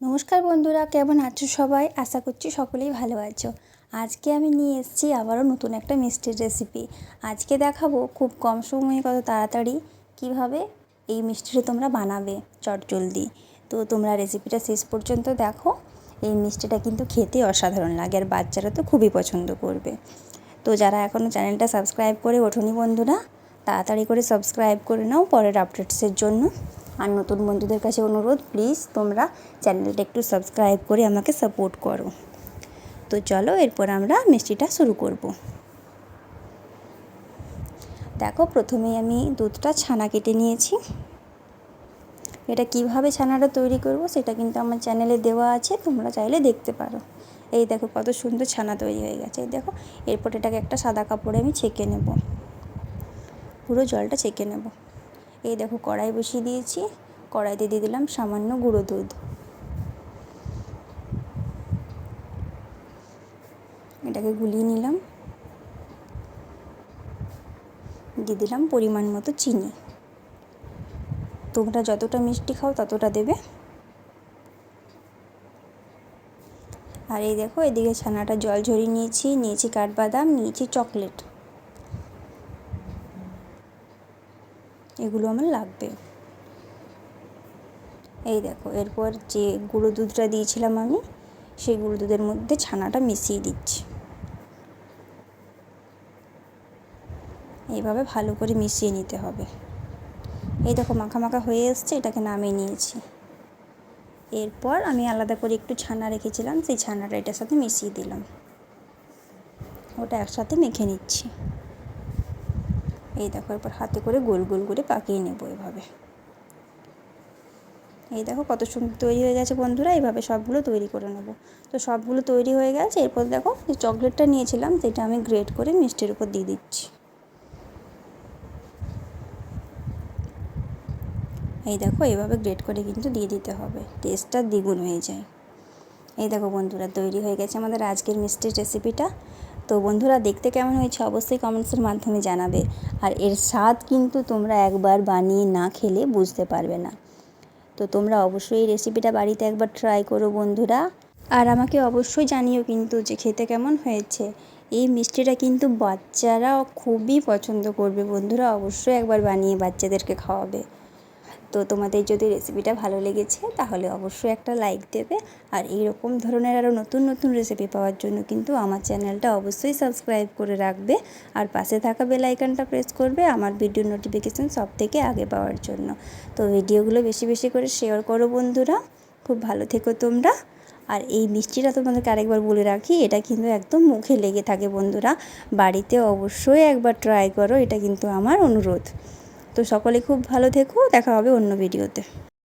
নমস্কার বন্ধুরা, কেমন আছো সবাই? আশা করছি সকলেই ভালো আছো। আজকে আমি নিয়ে এসেছি আবারও নতুন একটা মিষ্টির রেসিপি আজকে দেখাবো খুব কম সময়ে কত তাড়াতাড়ি কীভাবে এই মিষ্টিটা তোমরা বানাবে চটজলদি তো তোমরা রেসিপিটা শেষ পর্যন্ত দেখো। এই মিষ্টিটা কিন্তু খেতে অসাধারণ লাগে আর বাচ্চারা তো খুবই পছন্দ করবে। তো যারা এখনও চ্যানেলটা সাবস্ক্রাইব করে ওঠোনি বন্ধুরা, তাড়াতাড়ি করে সাবস্ক্রাইব করে নাও পরের আপডেটসের জন্য। আর নতুন বন্ধুদের কাছে অনুরোধ প্লিজ তোমরা চ্যানেলটা একটু সাবস্ক্রাইব করে আমাকে সাপোর্ট করো। তো চলো এরপর আমরা মিষ্টিটা শুরু করব। দেখো, প্রথমেই আমি দুধটা ছানা কেটে নিয়েছি। এটা কীভাবে ছানাটা তৈরি করব সেটা কিন্তু আমার চ্যানেলে দেওয়া আছে, তোমরা চাইলে দেখতে পারো। এই দেখো, কত সুন্দর ছানা তৈরি হয়ে গেছে। এই দেখো, এরপর এটাকে একটা সাদা কাপড়ে আমি ছেঁকে নেব। পুরো জলটা ছেঁকে নেব। এই দেখো কড়াই বসিয়ে দিয়েছি। কড়াইতে দিয়ে দিলাম সামান্য গুঁড়ো দুধ। এটাকে গুলিয়ে নিলাম। দিয়ে দিলাম পরিমাণ মতো চিনি। তোমরা যতটা মিষ্টি খাও ততটা দেবে। আর এই দেখো এদিকে ছানাটা জল ঝরিয়ে নিয়েছি নিয়েছি কাঠবাদাম, নিয়েছি চকলেট। এগুলো আমার লাগবে। এই দেখো, এরপর যে গুঁড়ো দুধটা দিয়েছিলাম আমি, সেই গুঁড়ো দুধের মধ্যে ছানাটা মিশিয়ে দিচ্ছি। এইভাবে ভালো করে মিশিয়ে নিতে হবে। এই দেখো, মাখা মাখা হয়ে এসছে, এটাকে নামিয়ে নিয়েছি। এরপর আমি আলাদা করে একটু ছানা রেখেছিলাম, সেই ছানাটা এটার সাথে মিশিয়ে দিলাম। ওটা একসাথে মেখে নিচ্ছি। এই দেখো, এরপর হাতে করে গোল গোল করে পাকিয়ে নেব এভাবে। এই দেখো কত সুন্দর তৈরি হয়ে গেছে বন্ধুরা এইভাবে সবগুলো তৈরি করে নেব। তো সবগুলো তৈরি হয়ে গেছে, এরপর দেখো যে চকলেটটা নিয়েছিলাম, সেটা আমি গ্রেট করে মিষ্টির উপর দিয়ে দিচ্ছি। এই দেখো এইভাবে গ্রেট করে কিন্তু দিয়ে দিতে হবে, টেস্টটা দ্বিগুণ হয়ে যায়। এই দেখো বন্ধুরা, তৈরি হয়ে গেছে আমাদের আজকের মিষ্টির রেসিপিটা। তো বন্ধুরা দেখতে কেমন হয়েছে অবশ্যই কমেন্টসের মাধ্যমে জানাবে। আর এর স্বাদ কিন্তু তোমরা একবার বানিয়ে না খেলে বুঝতে পারবে না। তো তোমরা অবশ্যই এই রেসিপিটা বাড়িতে একবার ট্রাই করো বন্ধুরা। আর আমাকে অবশ্যই জানিও কিন্তু যে খেতে কেমন হয়েছে। এই মিষ্টিটা কিন্তু বাচ্চারা খুবই পছন্দ করবে বন্ধুরা। অবশ্যই একবার বানিয়ে বাচ্চাদেরকে খাওয়াবে। তো তোমাদের যদি রেসিপিটা ভালো লেগেছে, তাহলে অবশ্যই একটা লাইক দেবে। আর এই রকম ধরনের আরও নতুন নতুন রেসিপি পাওয়ার জন্য কিন্তু আমার চ্যানেলটা অবশ্যই সাবস্ক্রাইব করে রাখবে। আর পাশে থাকা বেল আইকনটা প্রেস করবে আমার ভিডিও নোটিফিকেশান সব থেকে আগে পাওয়ার জন্য। তো ভিডিওগুলো বেশি বেশি করে শেয়ার করো বন্ধুরা। খুব ভালো থেকো তোমরা। আর এই মিষ্টিটা তোমাদেরকে আরেকবার বলে রাখি, এটা কিন্তু একদম মুখে লেগে থাকে বন্ধুরা। বাড়িতে অবশ্যই একবার ট্রাই করো, এটা কিন্তু আমার অনুরোধ। তো সকলে খুব ভালো থেকো দেখা হবে অন্য ভিডিওতে